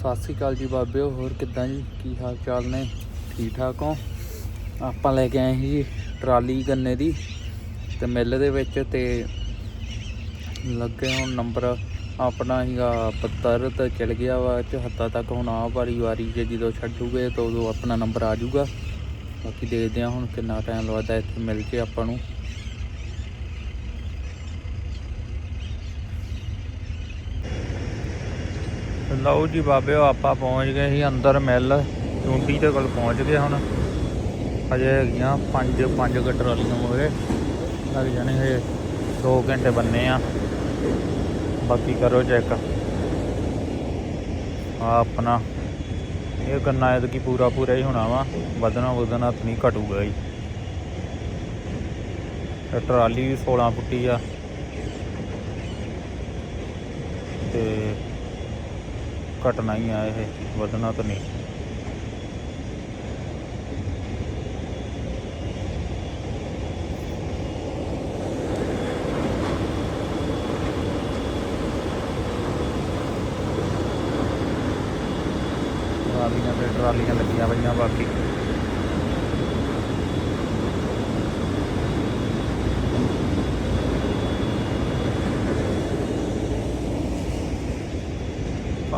ਸਤਿ ਸ੍ਰੀ ਅਕਾਲ ਜੀ ਬਾਬਿਓ, ਹੋਰ ਕਿੱਦਾਂ ਜੀ? ਕੀ ਹਾਲ ਚਾਲ ਨੇ? ਠੀਕ ਠਾਕ ਹੋ? ਆਪਾਂ ਲੈ ਕੇ ਆਏ ਸੀ ਜੀ ਟਰਾਲੀ ਗੰਨੇ ਦੀ ਤੇ ਮਿੱਲ ਦੇ ਵਿੱਚ ਤੇ ਲੱਗੇ ਹੁਣ ਨੰਬਰ ਆਪਣਾ ਹੀਗਾ 72 ਤੇ ਚਲ ਗਿਆ ਵਾ 74 ਤੱਕ ਹੁਣ ਆ ਵਾਰੀ ਵਾਰੀ ਜੇ ਜਦੋਂ ਛੱਡੂਗੇ ਤਾਂ ਉਦੋਂ ਆਪਣਾ ਨੰਬਰ ਆ ਜਾਊਗਾ। ਬਾਕੀ ਦੇਖਦੇ ਆ ਹੁਣ ਕਿੰਨਾ ਟਾਈਮ ਲੱਗਦਾ ਇੱਥੇ ਮਿਲ ਕੇ ਆਪਾਂ ਨੂੰ। ਲਓ ਜੀ ਬਾਬਿਓ ਆਪਾਂ ਪਹੁੰਚ ਗਏ ਸੀ ਅੰਦਰ ਮਿਲ। ਚੁੰਡੀ ਦੇ ਕੋਲ ਪਹੁੰਚ ਗਏ ਹੁਣ। ਅਜੇ ਹੈਗੀਆਂ ਪੰਜ ਪੰਜ ਕੁ ਟਰਾਲੀਆਂ ਮੋਰੇ ਲੱਗ ਜਾਣੇ ਹਜੇ 2 ਘੰਟੇ ਬੰਨੇ ਆ। ਬਾਕੀ ਕਰੋ ਚੈੱਕ ਆ ਆਪਣਾ। ਇਹ ਗੰਨਾ ਐਤਕੀ ਪੂਰਾ ਪੂਰਾ ਹੀ ਹੋਣਾ ਵਾ। ਵਧਣਾ ਵਧਣਾ ਤਾਂ ਨਹੀਂ ਘਟੂਗਾ ਹੀ ਟਰਾਲੀ ਵੀ 16 ਫੁੱਟੀ ਆ। ਤੇ ਘਟਣਾ ਹੀ ਆ ਇਹ ਵਧਣਾ ਤਾਂ ਨਹੀਂ। ਟਰਾਲੀਆਂ ਤੇ ਟਰਾਲੀਆਂ ਲੱਗੀਆਂ ਪਈਆਂ ਬਾਕੀ।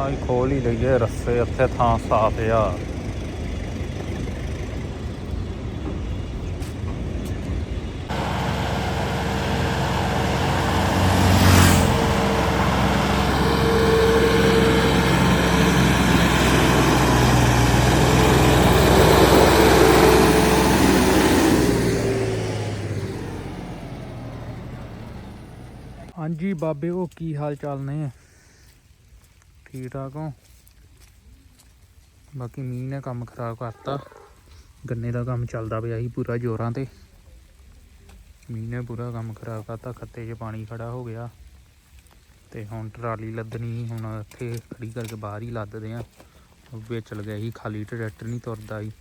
ਭਾਈ ਖੋਲ ਹੀ ਲਈਏ ਰਸਤੇ ਇੱਥੇ ਥਾਂ ਸਾਫ਼ ਆ। ਹਾਂਜੀ ਬਾਬੇ, ਉਹ ਕੀ ਹਾਲ ਚਾਲ ਨੇ? ਠੀਕ ਠਾਕ ਹੋ? ਬਾਕੀ ਮੀਂਹ ਨੇ ਕੰਮ ਖਰਾਬ ਕਰਤਾ। ਗੰਨੇ ਦਾ ਕੰਮ ਚੱਲਦਾ ਪਿਆ ਸੀ ਪੂਰਾ ਜ਼ੋਰਾਂ ਤੇ। ਮੀਂਹ ਨੇ ਪੂਰਾ ਕੰਮ ਖਰਾਬ ਕਰਤਾ, ਖੱਤੇ 'ਚ ਪਾਣੀ ਖੜਾ ਹੋ ਗਿਆ। ਤੇ ਹੁਣ ਟਰਾਲੀ ਲੱਦਣੀ ਹੁਣ ਇੱਥੇ ਖੜੀ ਕਰਕੇ ਬਾਹਰ ਹੀ ਲੱਦਦੇ ਆ। ਉਹ ਵਿੱਚ ਲਗਿਆ ਸੀ ਖਾਲੀ ਟਰੈਕਟਰ ਨਹੀਂ ਤੁਰਦਾ ਸੀ।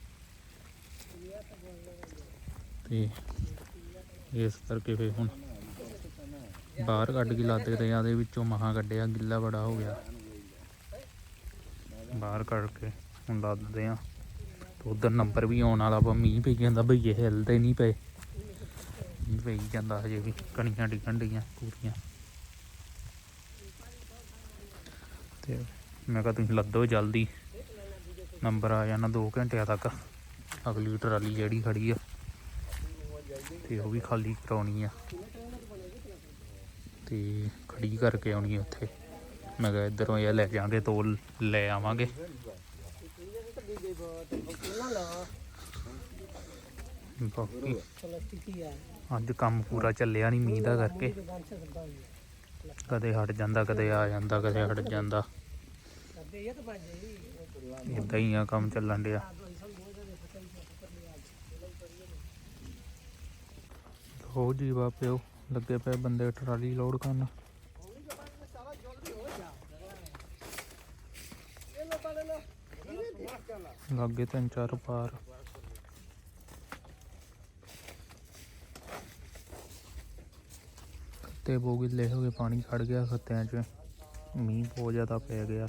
ਤੇ ਇਸ ਕਰਕੇ ਫੇ ਹੁਣ ਬਾਹਰ ਕੱਢ ਕੇ ਲੱਦ ਤੇ ਆ ਦੇ ਵਿੱਚੋਂ ਮਹਾ ਕੱਢਿਆ, ਗਿੱਲਾ ਬੜਾ ਹੋ ਗਿਆ। ਬਾਹਰ ਕੱਢ ਕੇ ਹੁਣ ਲੱਦਦੇ ਆ ਤੇ ਉਧਰ ਨੰਬਰ ਵੀ ਆਉਣ ਵਾਲਾ ਵਾ, ਮੀਂਹ ਪਈ ਜਾਂਦਾ ਬਈਏ ਹਿਲਦੇ ਨਹੀਂ ਪਏ। ਮੀਂਹ ਪਈ ਜਾਂਦਾ ਹਜੇ ਵੀ, ਕਣੀਆਂ ਡਿੱਗਣ ਡੀਆਂ ਪੂਰੀਆਂ। ਤੇ ਮੈਂ ਕਿਹਾ ਤੁਸੀਂ ਲੱਦੋ ਜਲਦੀ। ਨੰਬਰ ਆ ਜਾਣਾ 2 ਘੰਟਿਆਂ ਤੱਕ। ਅਗਲੀ ਟਰਾਲੀ ਜਿਹੜੀ ਖੜੀ ਆ, ਤੇ ਉਹ ਵੀ ਖਾਲੀ ਕਰਾਉਣੀ ਆ। ਤੇ ਖੜੀ ਕਰਕੇ ਆਉਣੀ ਆ ਉੱਥੇ। ਮੈਂ ਕਿਹਾ ਇਧਰੋਂ ਇਹ ਲੈ ਜਾਾਂਗੇ ਤੋਲ ਲੈ ਆਵਾਂਗੇ। ਬਾਕੀ ਅੱਜ ਕੰਮ ਪੂਰਾ ਚੱਲਿਆ ਨਹੀਂ ਮੀਂਹ ਦਾ ਕਰਕੇ। ਕਦੇ ਹਟ ਜਾਂਦਾ, ਕਦੇ ਆ ਜਾਂਦਾ, ਕਦੇ ਹਟ ਜਾਂਦਾ। ਇਦਾਂ ਹੀ ਆ ਕੰਮ ਚੱਲਣ ਡਿਆ। ਹੋ ਜੀ ਬਾਪਿਓ ਲੱਗੇ ਪਏ ਬੰਦੇ ਟਰਾਲੀ ਲੋਡ ਕਰਨ। ਲੱਗੇ ਤਿੰਨ ਚਾਰ ਪਾਰ। ਖੱਤੇ ਬੋ ਗਿੱਲੇ ਹੋ ਗਏ ਪਾਣੀ ਖੜ ਗਿਆ ਖੱਤਿਆਂ 'ਚ। ਮੀਂਹ ਬਹੁਤ ਜ਼ਿਆਦਾ ਪੈ ਗਿਆ।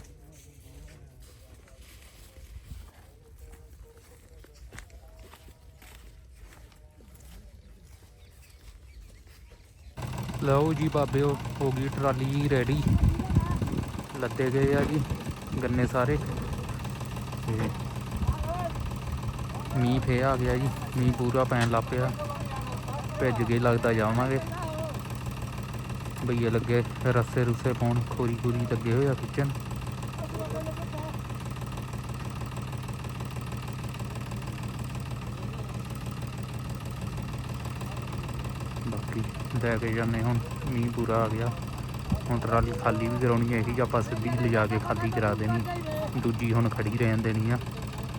ਲਓ ਜੀ ਬਾਬਿਓ ਹੋ ਗਈ ਟਰਾਲੀ ਰੈਡੀ ਲੱਦੇ ਗਏ ਆ ਜੀ, ਗੰਨੇ ਸਾਰੇ। ਤੇ ਮੀਂਹ ਫੇ ਆ ਗਿਆ ਜੀ। ਮੀਂਹ ਪੂਰਾ ਪੈਣ ਲੱਗ ਪਿਆ। ਭਿੱਜ ਕੇ ਲੱਗਦਾ ਜਾਵਾਂਗੇ। ਭਈਏ ਲੱਗੇ ਰੱਸੇ ਰੁੱਸੇ ਪਾਉਣ, ਖੋਰੀ ਖੋਰੀ ਲੱਗੇ ਹੋਏ ਆ ਖਿੱਚਣ ਬਾਕੀ ਲੈ ਕੇ ਜਾਂਦੇ ਹੁਣ, ਮੀਂਹ ਪੂਰਾ ਆ ਗਿਆ। ਹੁਣ ਟਰਾਲੀ ਖਾਲੀ ਵੀ ਕਰਾਉਣੀ ਹੈ ਇਹੀ ਆਪਾਂ ਸਿੱਧੀ ਲਿਜਾ ਕੇ ਖਾਲੀ ਕਰਾ ਦੇਣੀ। ਦੂਜੀ ਹੁਣ ਖੜੀ ਰਹਿਣ ਦੇਣੀ ਆ।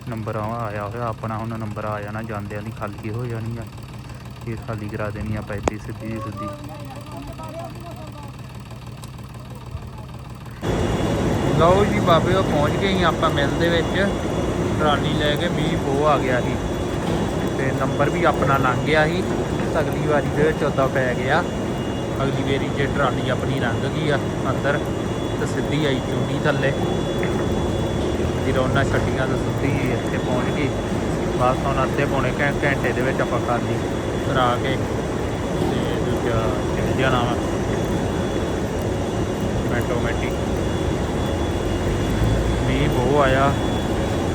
ਨੰਬਰ ਆਇਆ ਹੋਇਆ, ਆਪਣਾ ਹੁਣ ਨੰਬਰ ਆ ਜਾਣਾ, ਜਾਂਦਿਆਂ ਦੀ ਖਾਲੀ ਹੋ ਜਾਣੀ ਆ। ਇਹ ਖਾਲੀ ਕਰਾ ਦੇਣੀ ਆਪਾਂ ਇੱਥੇ ਸਿੱਧੀ ਦੀ ਸਿੱਧੀ। ਲਓ ਜੀ ਬਾਬੇ, ਉਹ ਪਹੁੰਚ ਗਏ ਆਪਾਂ ਮਿਲ ਦੇ ਵਿੱਚ। ਟਰਾਲੀ ਲੈ ਕੇ ਮੀਂਹ ਪੋ ਆ ਗਿਆ ਸੀ। ਤੇ ਨੰਬਰ ਵੀ ਆਪਣਾ ਲੰਘ ਗਿਆ ਸੀ। ਅਗਲੀ ਵਾਰੀ ਦੇ ਵਿੱਚ ਉੱਦਾਂ ਪੈ ਗਿਆ। ਅਗਲੀ ਵਾਰੀ ਜੇ ਟਰਾਲੀ ਆਪਣੀ ਲੰਘ ਗਈ ਆ ਅੰਦਰ, ਤੇ ਸਿੱਧੀ ਆਈ ਚੁੰਡੀ ਥੱਲੇ। ਜਦੋਂ ਉਹਨਾਂ ਛੱਡੀਆਂ ਤਾਂ ਸੁੱਤੀ ਸੀ, ਇੱਥੇ ਪਹੁੰਚ ਗਈ। ਬਸ ਹੁਣ ਅੱਧੇ ਪੌਣੇ ਘੰ- ਘੰਟੇ ਦੇ ਵਿੱਚ ਆਪਾਂ ਕਰ ਲਈ, ਕਰਾ ਕੇ ਤੇ ਦੂਜਾ ਚੱਲ ਜਾਣਾ ਵਾ ਮੈਟੋਮੈਟਿਕ ਮੀਂਹ ਬਹੁਤ ਆਇਆ,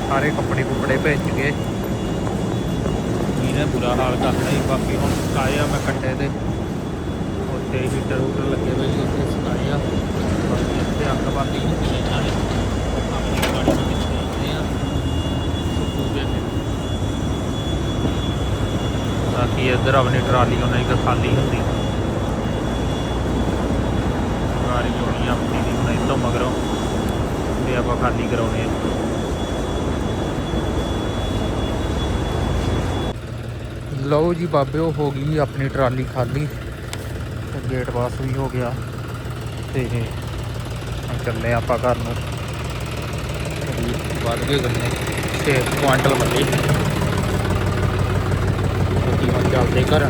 ਸਾਰੇ ਕੱਪੜੇ ਕੁਪੜੇ ਭਿੱਜ ਗਏ। ਮੀਂਹ ਨੇ ਬੁਰਾ ਹਾਲ ਕਰਨਾ ਹੀ ਬਾਕੀ ਹੁਣ ਸੁਕਾਏ ਆ ਮੈਂ ਕੱਟੇ ਤੇ। ਉੱਥੇ ਹੀਟਰ ਹੂਟਰ ਲੱਗੇ ਹੋਏ ਸੀ ਉੱਥੇ ਸੁਕਾਏ ਆ। ਬਾਕੀ ਇੱਥੇ ਅੱਗ ਬੰਦੀ ਹੁੰਦੀ ਹੈ ਨਾਲੇ ਆਪਣੀ ਗਾੜੀ ਨੂੰ ਕਿੱਥੇ ਆਉਂਦੇ ਆ ਸੁੱਕੂਗੇ ਬਾਕੀ ਇੱਧਰ ਆਪਣੀ ਟਰਾਲੀ, ਉਹਨਾਂ ਦੀ ਖਾਲੀ ਹੁੰਦੀ। ਗਾੜੀ ਹੋਣੀ ਆਪਣੀ ਦੀ ਹੁਣ ਇੱਥੋਂ ਮਗਰੋਂ। ਤੇ ਆਪਾਂ ਖਾਲੀ ਕਰਾਉਣੇ ਆ। ਲਓ ਜੀ ਬਾਬਿਓ ਹੋ ਗਈ ਆਪਣੀ ਟਰਾਲੀ ਖਾਲੀ। ਤੇ ਗੇਟ ਪਾਸ ਵੀ ਹੋ ਗਿਆ। ਤੇ ਚੱਲੇ ਆਪਾਂ ਘਰ ਨੂੰ। ਵੱਧ ਗਏ ਗੰਨੇ 6 ਕੁਆਂਟਲ ਵੱਡੇ ਕਿਉਂਕਿ ਹੁਣ ਚੱਲਦੇ ਘਰ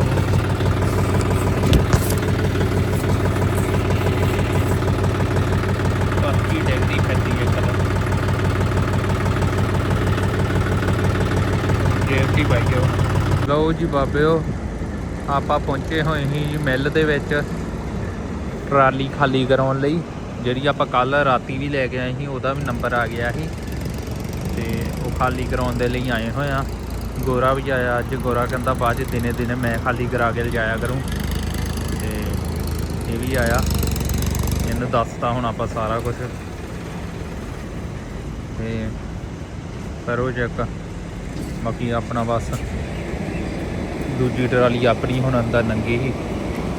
ਬਾਕੀ ਹੈ ਕਲਰ ਲਓ ਜੀ ਬਾਬਿਓ ਆਪਾਂ ਪਹੁੰਚੇ ਹੋਏ ਸੀ ਜੀ ਮਿੱਲ ਦੇ ਵਿੱਚ ਟਰਾਲੀ ਖਾਲੀ ਕਰਾਉਣ ਲਈ। ਜਿਹੜੀ ਆਪਾਂ ਕੱਲ ਰਾਤੀ ਵੀ ਲੈ ਕੇ ਆਏ ਸੀ ਉਹਦਾ ਵੀ ਨੰਬਰ ਆ ਗਿਆ ਸੀ। ਤੇ ਉਹ ਖਾਲੀ ਕਰਾਉਣ ਦੇ ਲਈ ਆਏ ਹੋਏ ਆ। ਗੋਰਾ ਵੀ ਆਇਆ, ਅੱਜ ਗੋਰਾ ਕਹਿੰਦਾ ਬਾਅਦ ਚ ਦਿਨੇ ਦਿਨੇ ਮੈਂ ਖਾਲੀ ਕਰਾ ਕੇ ਲਿਜਾਇਆ ਕਰੂੰ। ਤੇ ਇਹ ਵੀ ਆਇਆ। ਇਹਨੂੰ ਦੱਸਤਾ ਹੁਣ ਆਪਾਂ ਸਾਰਾ ਕੁਝ ਤੇ ਕਰੋ ਚੈੱਕ ਬਾਕੀ ਆਪਣਾ ਬਸ। ਦੂਜੀ ਟਰਾਲੀ ਆਪਣੀ ਹੁਣ ਅੰਦਰ ਨੰਗੀ ਸੀ।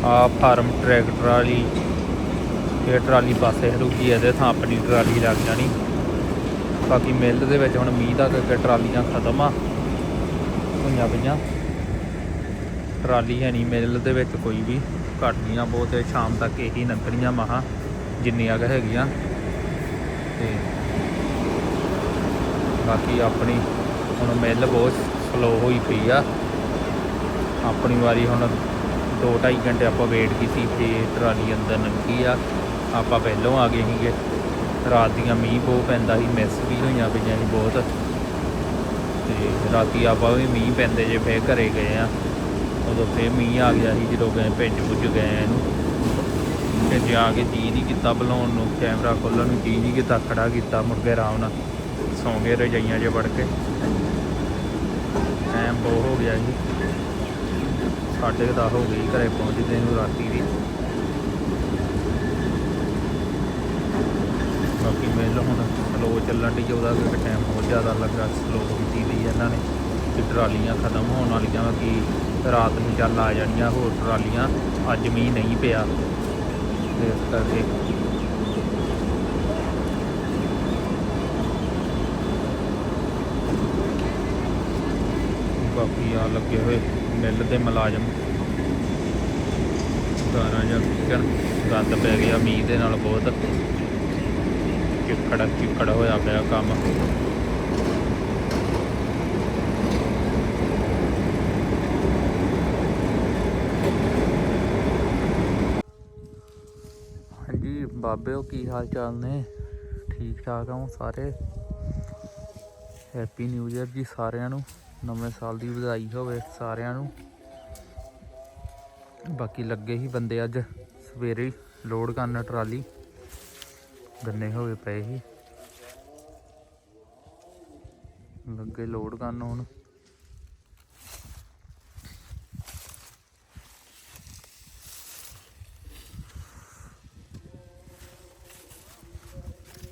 ਆ ਫਾਰਮ ਟਰੈਕਟਰ ਵਾਲੀ। ਇਹ ਟਰਾਲੀ ਪਾਸੇ ਰੁਕੀ ਇਹਦੇ ਥਾਂ ਆਪਣੀ ਟਰਾਲੀ ਲੱਗ ਜਾਣੀ। ਬਾਕੀ ਮਿੱਲ ਦੇ ਵਿੱਚ ਹੁਣ ਮੀਂਹ ਦਾ ਕਰਕੇ ਟਰਾਲੀਆਂ ਖਤਮ ਆ। ਹੋਈਆਂ ਪਈਆਂ। ਟਰਾਲੀ ਹੈ ਨਹੀਂ, ਮਿੱਲ ਦੇ ਵਿੱਚ ਕੋਈ ਵੀ। ਘਟਦੀਆਂ ਬਹੁਤ ਸ਼ਾਮ ਤੱਕ ਇਹੀ ਨੰਗਣੀਆਂ ਮਹਾ, ਜਿੰਨੀਆਂ ਕੁ ਹੈਗੀਆਂ। ਤੇ ਬਾਕੀ ਆਪਣੀ ਹੁਣ ਮਿੱਲ ਬਹੁਤ ਸਲੋ ਹੋਈ ਪਈ ਆ। ਆਪਣੀ ਵਾਰੀ ਹੁਣ 2-2.5 ਘੰਟੇ ਆਪਾਂ ਵੇਟ ਕੀਤੀ ਤੇ ਟਰਾਲੀ ਅੰਦਰ ਲੰਘੀ ਆ। ਆਪਾਂ ਪਹਿਲੋਂ ਆ ਗਏ ਸੀਗੇ। ਰਾਤ ਦੀਆਂ ਮੀਂਹ ਬਹੁਤ ਪੈਂਦਾ ਸੀ ਮਿਸ ਵੀ ਹੋਈਆਂ ਪਈਆਂ ਸੀ ਬਹੁਤ। ਤੇ ਰਾਤੀ ਆਪਾਂ ਵੀ ਮੀਂਹ ਪੈਂਦੇ ਜੇ ਫੇਰ ਘਰੇ ਗਏ ਆ। ਉਦੋਂ ਫੇਰ ਮੀਂਹ ਆ ਗਿਆ ਸੀ ਜਦੋਂ ਗਏ, ਭਿੱਜ ਭੁੱਜ ਗਏ ਇਹਨੂੰ। ਤੇ ਜਾ ਕੇ ਜੀ ਨਹੀਂ ਕੀਤਾ ਬੁਲਾਉਣ ਨੂੰ, ਕੈਮਰਾ ਖੋਲਣ ਨੂੰ ਜੀ ਨਹੀਂ ਕੀਤਾ ਖੜਾ ਕੀਤਾ ਮੁੜ ਕੇ ਆਰਾਮ ਨਾਲ। ਸੌਂ ਗਏ ਰਜਾਈਆਂ 'ਚ ਵੜ ਕੇ। ਟਾਈਮ ਬਹੁਤ ਹੋ ਗਿਆ ਜੀ। ਸਾਢੇ ਕੁ ਦਸ ਹੋ ਗਈ ਘਰੇ ਪਹੁੰਚਦੇ ਨੂੰ ਰਾਤੀ ਦੀ ਬਾਕੀ ਮਿਲ ਹੁਣ। ਸਲੋ ਚੱਲਣ ਦੀ ਉਹਦਾ ਕਰਕੇ ਟਾਈਮ ਬਹੁਤ ਜ਼ਿਆਦਾ ਲੱਗਾ ਸਲੋ ਕੀਤੀ ਦੀ ਇਹਨਾਂ ਨੇ ਕਿ ਟਰਾਲੀਆਂ ਖਤਮ ਹੋਣ ਵਾਲੀਆਂ ਕਿ ਰਾਤ ਨੂੰ ਚੱਲ ਆ ਜਾਣੀਆਂ ਹੋਰ ਟਰਾਲੀਆਂ, ਅੱਜ ਮੀਂਹ ਨਹੀਂ ਪਿਆ। ਤੇ ਇਸ ਕਰਕੇ ਬਾਕੀ ਆ ਲੱਗੇ ਹੋਏ ਮਿੱਲ ਦੇ ਮੁਲਾਜ਼ਮ। ਗਾਰਾਂ ਜਾਂ ਕਿਕਣ ਗੰਦ ਪੈ ਗਿਆ ਮੀਂਹ ਦੇ ਨਾਲ ਬਹੁਤ। ਚਿੱਕੜ ਚਿੱਕੜ ਹੋਇਆ ਪਿਆ ਕੰਮ। ਹਾਂਜੀ ਬਾਬਿਓ ਕੀ ਹਾਲ ਚਾਲ ਨੇ? ਠੀਕ ਠਾਕ ਆ ਸਾਰੇ? ਹੈਪੀ ਨਿਊ ਇਅਰ ਜੀ ਸਾਰਿਆਂ ਨੂੰ। ਨਵੇਂ ਸਾਲ ਦੀ ਵਧਾਈ ਹੋਵੇ ਸਾਰਿਆਂ ਨੂੰ। ਬਾਕੀ ਲੱਗੇ ਹੀ ਬੰਦੇ ਅੱਜ, ਸਵੇਰੇ ਹੀ ਲੋਡ ਕਰਨ ਟਰਾਲੀ। ਗੰਨੇ ਹੋਏ ਪਏ ਸੀ। ਲੱਗੇ ਲੋਡ ਕਰਨ ਹੁਣ।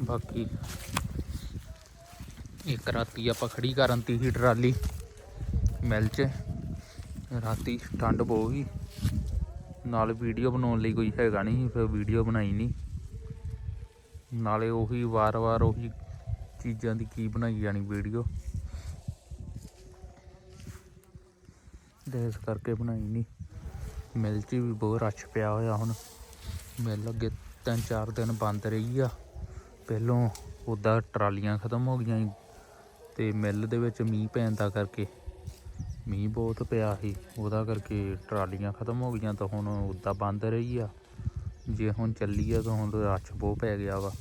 ਬਾਕੀ ਇੱਕ ਰਾਤੀ ਆਪਾਂ ਖੜੀ ਕਰਨ ਤੀ ਸੀ ਟਰਾਲੀ ਮਿਲ 'ਚ ਰਾਤੀ ਠੰਡ ਬਹੁਤ ਸੀ। ਨਾਲ ਵੀਡੀਓ ਬਣਾਉਣ ਲਈ ਕੋਈ ਹੈਗਾ ਨਹੀਂ ਸੀ, ਫਿਰ ਵੀਡੀਓ ਬਣਾਈ ਨਹੀਂ। ਨਾਲੇ ਉਹੀ ਵਾਰ-ਵਾਰ ਉਹੀ ਚੀਜ਼ਾਂ ਦੀ ਕੀ ਬਣਾਈ ਜਾਣੀ ਵੀਡੀਓ। ਤੇ ਇਸ ਕਰਕੇ ਬਣਾਈ ਨਹੀਂ ਮਿਲ 'ਚ ਵੀ ਬਹੁਤ ਰਸ਼ ਪਿਆ ਹੋਇਆ ਹੁਣ। ਮਿਲ ਅੱਗੇ ਤਿੰਨ ਚਾਰ ਦਿਨ ਬੰਦ ਰਹੀ ਆ। ਪਹਿਲੋਂ ਉੱਦਾਂ ਟਰਾਲੀਆਂ ਖਤਮ ਹੋ ਗਈਆਂ ਸੀ ਤੇ ਮਿੱਲ ਦੇ ਵਿੱਚ ਮੀਂਹ ਪੈਣ ਦਾ ਕਰਕੇ ਮੀਂਹ ਬਹੁਤ ਪਿਆ ਸੀ। ਉਹਦਾ ਕਰਕੇ ਟਰਾਲੀਆਂ ਖਤਮ ਹੋ ਗਈਆਂ ਤਾਂ ਹੁਣ ਉੱਦਾਂ ਬੰਦ ਰਹੀ ਆ। ਜੇ ਹੁਣ ਚੱਲੀ ਆ ਤਾਂ ਹੁਣ ਰੱਛ ਬਹੁਤ ਪੈ ਗਿਆ ਵਾ।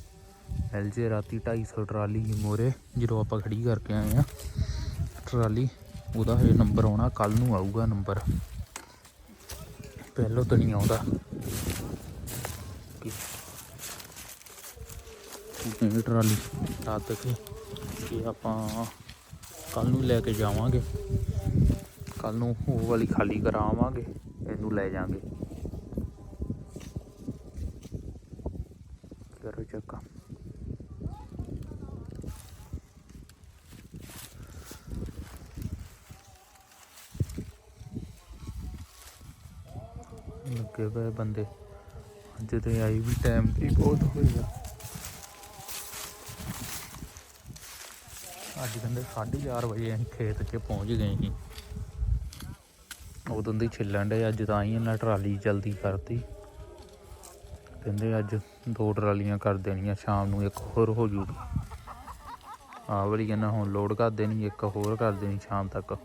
ਐਲਜੇ ਰਾਤੀ 250 ਟਰਾਲੀ ਸੀ ਮੋਰੇ, ਜਦੋਂ ਆਪਾਂ ਖੜੀ ਕਰਕੇ ਆਏ ਆ। ਟਰਾਲੀ, ਉਹਦਾ ਹਜੇ ਨੰਬਰ ਆਉਣਾ ਕੱਲ ਨੂੰ ਆਊਗਾ ਨੰਬਰ। ਪਹਿਲੋਂ ਤਾਂ ਨਹੀਂ ਆਉਂਦਾ। ਕਿ? ਟਰਾਲੀ ਤਦ ਕਿ ਕਿ ਆਪਾਂ ਕੱਲ ਨੂੰ ਲੈ ਕੇ ਜਾਵਾਂਗੇ। ਕੱਲ ਨੂੰ ਉਹ ਵਾਲੀ ਖਾਲੀ ਕਰਾਵਾਂਗੇ, ਇਹਨੂੰ ਲੈ ਜਾਾਂਗੇ ਕਰੋ ਚੱਕਾ ਲੱਗੇ ਪਏ ਬੰਦੇ। ਅੱਜ ਤੇ ਆਈ ਵੀ ਟਾਈਮ ਵੀ ਬਹੁਤ ਹੋਇਆ ਅੱਜ ਕਹਿੰਦੇ 4:30 ਵਜੇ ਅਸੀਂ ਖੇਤ 'ਚ ਪਹੁੰਚ ਗਏ ਸੀ। ਉਦੋਂ ਦੀ ਛਿੱਲਣ ਡੇ ਅੱਜ ਤਾਂ ਹੀ ਇਹਨਾਂ ਟਰਾਲੀ ਜਲਦੀ ਕਰਤੀ। ਕਹਿੰਦੇ ਅੱਜ ਦੋ ਟਰਾਲੀਆਂ ਕਰ ਦੇਣੀਆਂ, ਸ਼ਾਮ ਨੂੰ ਇੱਕ ਹੋਰ ਹੋ ਜੂਗੀ। ਆਹ ਵਾਲੀ ਕਹਿੰਦਾ ਹੁਣ ਲੋਡ ਕਰ ਦੇਣੀ, ਇੱਕ ਹੋਰ ਕਰ ਦੇਣੀ, ਸ਼ਾਮ ਤੱਕ।